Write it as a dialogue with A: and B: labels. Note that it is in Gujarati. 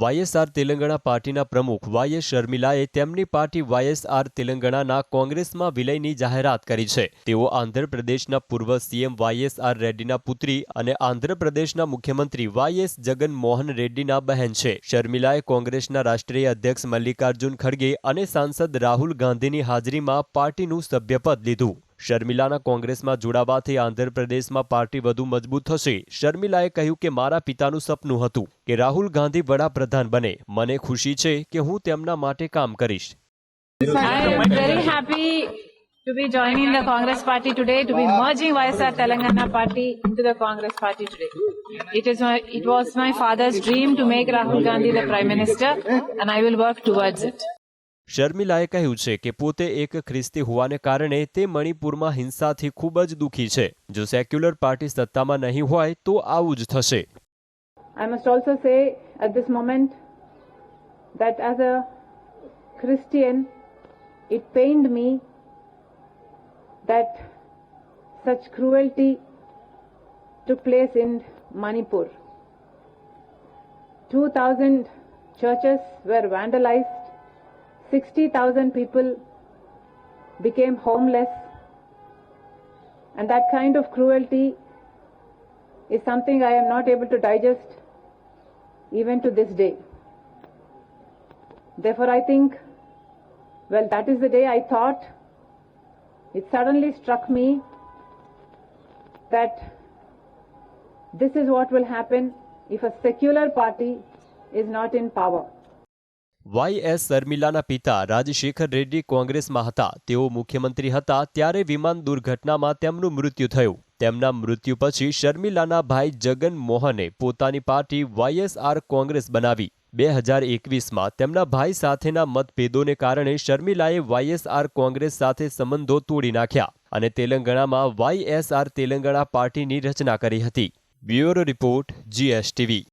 A: વાયએસઆર તેલંગાણા પાર્ટીના પ્રમુખ વાયએસ શર્મિલાએ તેમની પાર્ટી વાયએસઆર તેલંગાણાના કોંગ્રેસમાં વિલયની જાહેરાત કરી છે. તેઓ આંધ્રપ્રદેશના પૂર્વ સીએમ વાયએસઆર રેડ્ડીના પુત્રી અને આંધ્રપ્રદેશના મુખ્યમંત્રી વાયએસ જગન મોહન રેડ્ડીના બહેન છે. શર્મિલાએ કોંગ્રેસના રાષ્ટ્રીય અધ્યક્ષ મલ્લિકાર્જુન ખડગે અને સાંસદ રાહુલ ગાંધીની હાજરીમાં પાર્ટીનું સભ્યપદ લીધું. શર્મિલાના કોંગ્રેસમાં જોડાવાથી આંધ્રપ્રદેશમાં પાર્ટી વધુ મજબૂત થશે શર્મિલાએ કહ્યું કે મારા પિતાનું સપનું હતું કે રાહુલ ગાંધી વડાપ્રધાન બને મને ખુશી છે કે હું તેમના માટે કામ કરીશ
B: very happy to be joining the Congress party today, to be merging YSR Telangana party into the Congress party today. It is my, it was my father's dream to make Rahul Gandhi the Prime Minister and I will work towards it.
A: શર્મિલાએ કહ્યું છે કે પોતે એક ખ્રિસ્તી હોવાને કારણે તે મણિપુરમાં હિંસાથી ખૂબ જ દુઃખી છે જો સેક્યુલર પાર્ટી સત્તામાં નહીં હોય તો આવું જ થશે
B: I must also say at this moment that as a Christian, it pained me that such cruelty took place in Manipur. 2,000 churches were vandalized, 60,000 people became homeless, and that kind of cruelty is something I am not able to digest even to this day. Therefore, I think, well, that is the day I thought, it suddenly struck me that this is what will happen if a secular party is not in power.
A: Y S શર્મિલાના પિતા રાજશેખર રેડ્ડી કોંગ્રેસમાં હતા. તેઓ મુખ્યમંત્રી હતા ત્યારે વિમાન દુર્ઘટનામાં તેમનું મૃત્યુ થયું. તેમના મૃત્યુ પછી શર્મિલાના ભાઈ જગન મોહને પોતાની પાર્ટી વાયએસઆર કોંગ્રેસ બનાવી. બે હજાર એકવીસમાં તેમના ભાઈ સાથેના મતભેદોને કારણે શર્મિલાએ વાયએસઆર કોંગ્રેસ સાથે સંબંધો તોડી નાખ્યા અને તેલંગાણામાં વાયએસઆર તેલંગાણા પાર્ટીની રચના કરી હતી. Bureau report, GSTV.